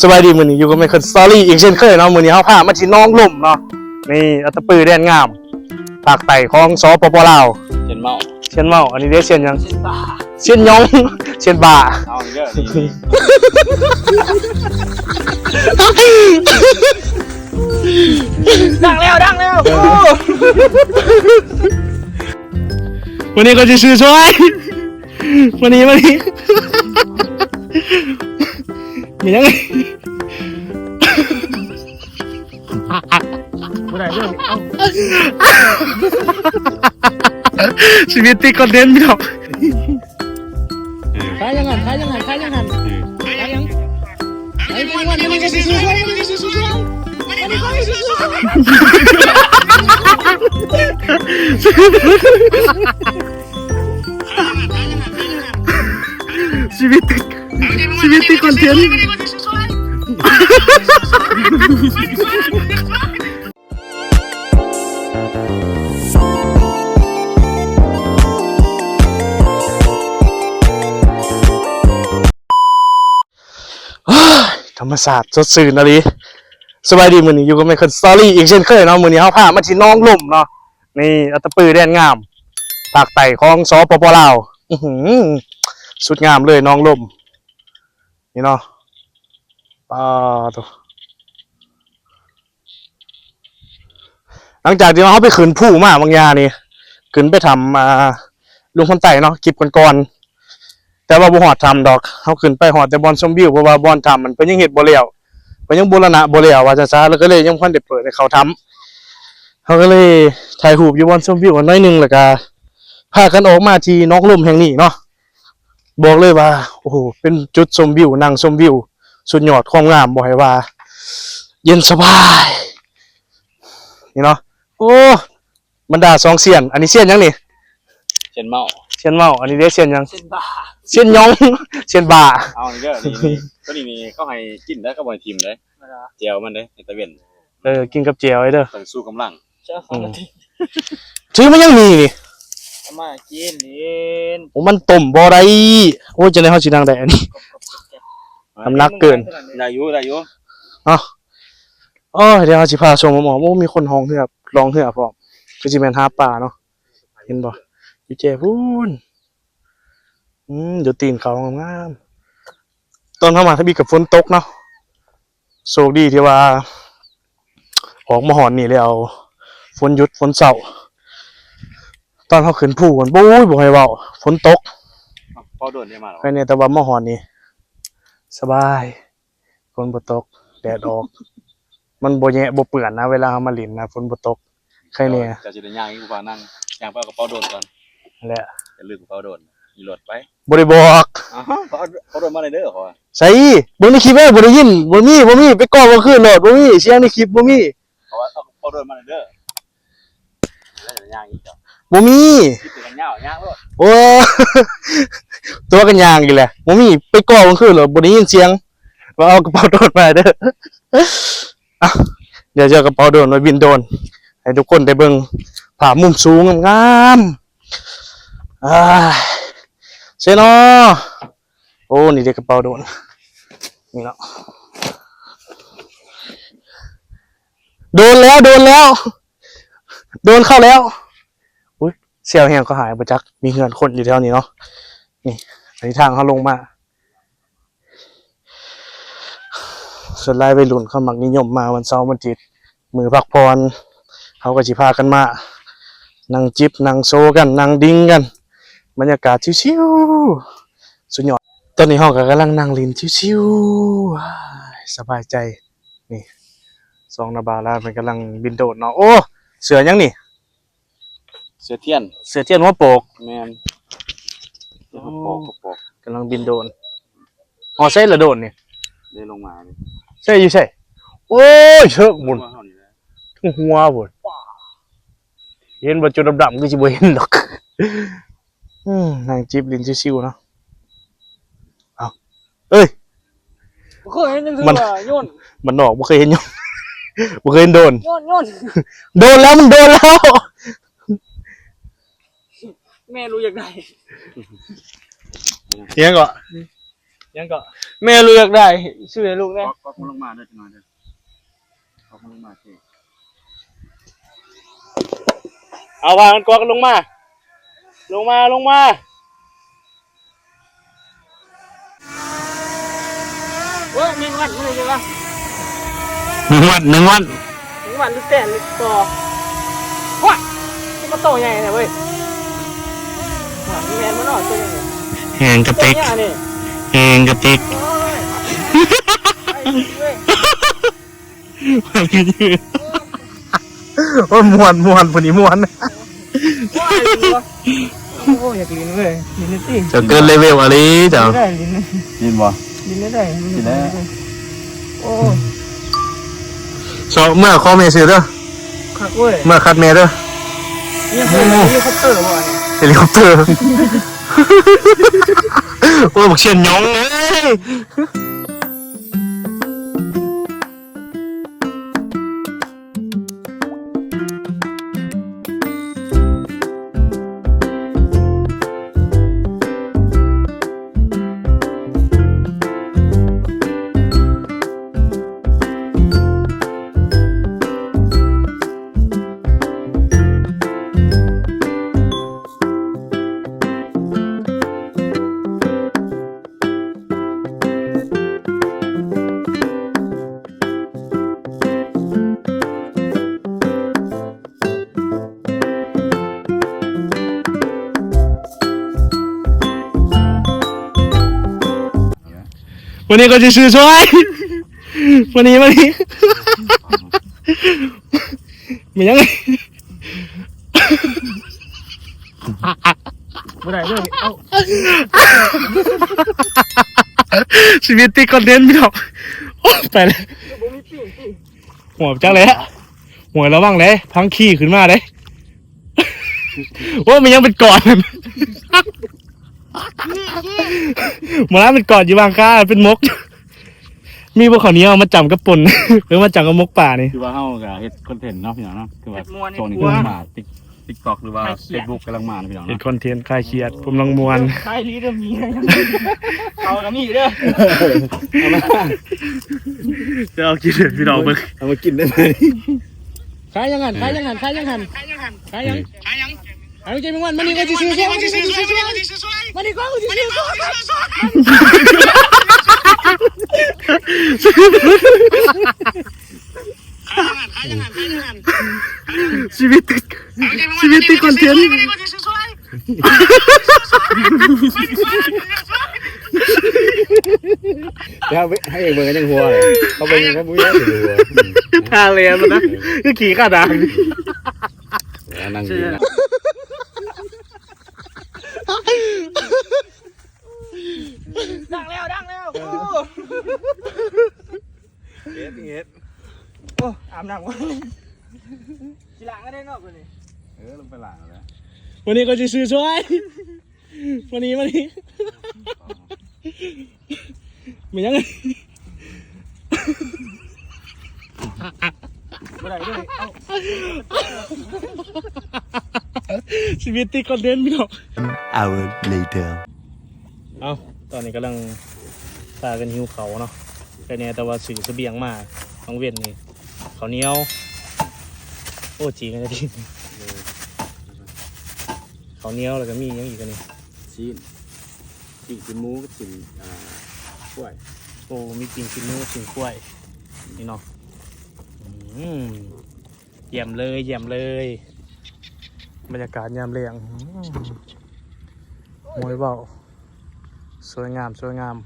สบายดีมื้อนี้อยู่กับแม่คันสตอรี่อีกเช่นเคยเนาะมื้อนี้เฮาพามาที่น้องลุ่มเนาะนี่อัตตปือแดนงามภาคใต้ของสปปลาวเช่นเมาเชียนเมาอันนี้เรียกเชียนหยังเช่นบ้าเชียนยองเชียนบ่าเอาอีกแล้วนี่ดังแล้วดังแล้ววันนี้ก็จะชื่อช่วยวันนี้วันนี้มียังไง ได้เรื่องเอ้าชีวิตติ รรมศาสตร์สดชื่นอะไรสบายดีมือนี้อยู่กับแม่คนสตอรี่อีกเช่นเคยเนาะมือนี้เฮาพามาที่น้องลุ่มเนาะนี่อัตปือแดนงามภาคใต้ของสปปลาวสุดงามเลยน้องลุ่มนี่เนาะปาตัวหลังจากที่เราไปขืนผู้มาบางยานี่ขึ้นไปทำอ่าลุงคนไต่เนาะคลิปก่อน แต่ว่าบ่ฮอดทำดอกเฮาขึ้นไปฮอดแต่บอลชมวิวเพราะว่าบอลทำมันเป็นยังเฮ็ดบ่แล้วเพิ่นยังบูรณะบ่แล้วว่าจะซะแล้วก็เลยยังบ่ทันได้เปิดให้เขาทำเขาก็เลยถ่ายรูปอยู่บอลชมวิวกันน้อยหนึงแล้วก็พากันออกมาที่นอกลมแห่งนี้เนาะบอกเลยว่าโอ้โหเป็นจุดชมวิวนั่งชมวิว สุดยอดความงามบอกให้ว่า เย็นสบายนี่เนาะโอ้บรรดาสองเสียน อันนี้เสียนยังนี่เช่นเมา เสียนเมาอันนี้เรียกเสียนยัง เส้นบ้าเสียนยอง เสียนบ่าเอาอีกแล้วนี่นี่ก็นี่นี่เขาให้กินแล้วก็บ่ให้ทิมเลยเจียวมันเลยในตะเวนเออกินกับเจียวไอ้เด้อต้องสู้กำลังเจ้าของที่ถือมันยังมีนี่มากินนี่โอ้มันต้มบ่ได้โอ้ยจะได้เฮาสินางได้อันนี้ น้ำหนักเกิน ได้อยู่ได้อยู่อ๋ออ๋อเดี๋ยวเฮาสิพาชมหมอโอ้มีคนห้องเหือบลองเหือบพร้อมคือสิแม่นหาปลาเนาะเห็นบ่ อยู่เจ้พูนอืมเดี๋ยวตีนเขางามๆตอนเข้ามาถ้ามีกับฝนตกเนาะโชคดีที่ว่า ออกมาหอนนี่แล้วฝนหยุดฝนเศร้าตอนเขาขึ้นผู้กันปุ้ยบอกให้เว้าฝนตกเอาพอโดนได้มาหรอใครเนี่ยแต่ว่ามาหอนนี่สบายฝนบ่ตก แดดออก มันบ่แยะบ่เปื้อนนะ เวลาเรามาเลินนะฝนบ่ตกใครเนี่ยจะสิได้ย่างอีกกูว่านั่งย่างไปเอากระเป๋าโดนก่อนนั่น แหละจะลืมกระเป๋าโดนมีรถไปบ่ได้บอกอ๋อเขาเอาเขาโดนมาเลยเด้อเขาว่าใส่เบิ่งในคลิปเอ้ยบ่ได้ยินบ่มีบ่มีไปก่อบ่คืนโลดบ่มีเสียงในคลิปบ่มีเขาว่าเอากระเป๋าโดนมาเลยเด้อแล้วจะย่างอีกจ้ะบ่มีคิดถึงกันยาวย่างรถโอ้ตัวกันยางอีกแหละบ่มีไปก่อบ่คืนโลดบ่ได้ยินเสียงว่าเอากระเป๋าโดนมาเด้ออะเดี๋ยวจะเอากระเป๋าโดนไว้บินโดรนให้ทุกคนได้เบิ่งภาพมุมสูงงามๆ อ่าเซโนโอ้ นี่เด็กกระเป๋าโดน นี่เนาะ โดนแล้ว โดนแล้ว โดนเข้าแล้ว อุ้ยเสียวแหงก็หายไปจัก มีเงินคนอยู่แถวนี้เนาะ นี่อันนี้ทางเขาลงมาส่วนรายวัยรุ่นเขามักนิยมมาวันเสาร์วันอาทิตย์มือพักพรเขาก็สิพากันมา นั่งจิบนั่งโซกัน นั่งดิ้งกัน บรรยากาศชิวๆสุดยอดตอนนี้ห้องก็กำลังนั่งลินชิวๆว้ายสบายใจนี่สองนาบาลาเป็นกำลังบินโดดเนาะโอ้เสือยังนี่ เสือเทียน เสือเทียนหัวโปกแม่นเสือกระโปงกระโปงกำลังบินโดนอ๋อใช่ละโดนนี่เลยลงมานี่ใช่อยู่ใช่โอ้ยเชิกบุญว่าเฮานี่แหละทั้งหัวบุญเห็นบ่จุดดำๆก็สิบ่เห็นดอก อืมนางจิบลินชิวๆเนาะเอาเอ้ยเคยเห็นจังซี่มันว่าโยนมันออกบ่เคยเห็นหยังบ่เคยเห็นโดนโยนโยนโดนแล้วมันโดนแล้วแม่รู้อยากได้เฮียงก็ยังก็แม่เลือกได้ชื่อให้ลูกได้ก็ก็คงลงมาด้วยจังหน่อยเด้อก็คงลงมาเท่เอาวางมันกวกลงมา ลงมาลงมาเว้ยมีวันอะไรกันวะหนึ่งวันหนึ่งวันมีวันลูกแต่ลูกต่อว้าที่มาโตใหญ่เนี่ยเว้ยว้ามีแมนมันหน่อยตัวใหญ่เนี่ยแหงกระตัวติกใหญ่เนี่ยแหงกระติกโอ้ยไอ้เว้ยโอ้ยมวนมวนคนนี้มวนว้ายลิ้นวะ โอ้ยอยากลิ้นเว้ยลิ้นนี่สิจะเกินเลเวลอะไรจ้ะไม่ได้ลิ้นนะยินบ่ลิ้นไม่ได้ลิ้นไม่ได้โอ้ยสองเมื่อคอเมซื้อเด้อขักเว้ยเมื่อคัดเมเด้อยังเคยมีเฮลิคอปเตอร์บ่เนี่ยเฮลิคอปเตอร์โอ้ยบอกเชียนยองเลย วันนี้ก็จะซื้อช่วย วันนี้วันนี้เหมือนยังไงบ่ได้เลยเอ้าชีวิตติดคอนเทนต์พี่น้องโอ้ไปเลยบ่มีปีกสิหัวจังเลยฮะหัวระวังเลยพังขี้ขึ้นมาเลยว่ามันยังเป็นก่อน หมดแล้วเป็นก่อนอยู่บางค่าเป็นมก มีพวกเขาวเหนี้เอามาจำกับป่นหรือมาจำกับมกป่านี่ คือว่าเฮาก็เฮ็ดคอนเทนต์เนาะพี่น้องเนาะคือว่าเฮ็ดม่วนโซนนี้เฮ็ดม่วน กำลังมาติ๊กติ๊กต็อกหรือว่าใครเขียนเฟซบุ๊กกำลังมานะพี่น้องเป็นเนาะคอนเทนต์คลายเครียด ผมลังมวน ใช่ลีเดอร์มีเอากับมีเด้อจะเอากินเลยพี่น้องเบิ่งเอามากินได้ไหมขายยังหันขายยังหันขายยังหันขายยังหันขายยัง ขายยังขายเจมิงวันมันนี่ก็จะซื้อซวยมันนี่ก็จะซื้อซวยมันนี่ก็จะซื้อซวยขายยังหันขายยังหันขายยังหันชีวิตติดชีวิตติดคอนเทนต์เดี๋ยวให้เองเบิ่งกันยังหัวเลยเขาเบิ่งกันบุ้ยเลยหัวทาเลียนมันนะคือขี่ข้าดางนั่งกินนะ ดังแล้วดังแล้วโอ้ เฮ็ดเฮ็ด โอ้อาบ น้ำก่อนทีหลังก็ได้นอกเลยเออลงไปหลังแล้ววันนี้ก็จะซื้อช่วย วันนี้วันนี้เหมือนยังไงบ่ได้เลยเอ้าชีวิตติดคอนเทนต์พี่น้อง hour later. เอาตอนนี้กำลังพากันหิวเขาวเนาะแต่เนี่ยแต่ว่าสื่อเสบียงมาต้องเวียนนี่เขาวเหนียว โอ้จีกันจะทีเขาวเหนียวแล้วก็มีหยังอีกอันนี่ชิ้นชิ้นกินหมูกับชิ้นอ่ากล้วยโอ้มีกินกินนู้กินกล้วยนี่เนาะอืมเยี่ยมเลยเยี่ยมเลยบรรยากาศยามเรียงอืมมวยเบาสวยงามสวยงาม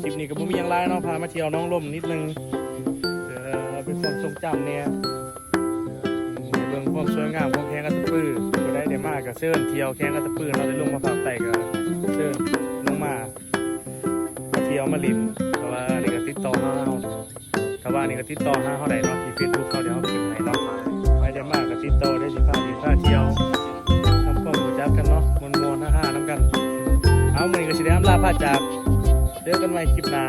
คลิปนี้ก็บ่มีหยังไรเนาะพามาเที่ยวน้องลมนิดนึงเออเป็นความทรงจำเนี่ยในเบิ่งความสวยงามของแข้งกระตะปือก็ได้ได้มากกับเชิญเที่ยวแข้งกระตะปือเราได้ลงมาฝากไต่ก็เชิญลงมาเที่ยวมาลิมแต่ว่านี่ก็ติดต่อหาเฮาถ้าว่านี่ก็ติดต่อห้าเฮาได้เนาะที่ Facebook เขาเดี๋ยวเฮาขึ้นให้เนาะไปได้มากก็ติดต่อได้สิพาดีพาเที่ยวทำความรู้จักกันเนาะมวนๆฮ่าๆนํกัน เอาเมื้อนี้ก็สิได้อำลาพาจาก เจอกันใหม่คลิปหน้า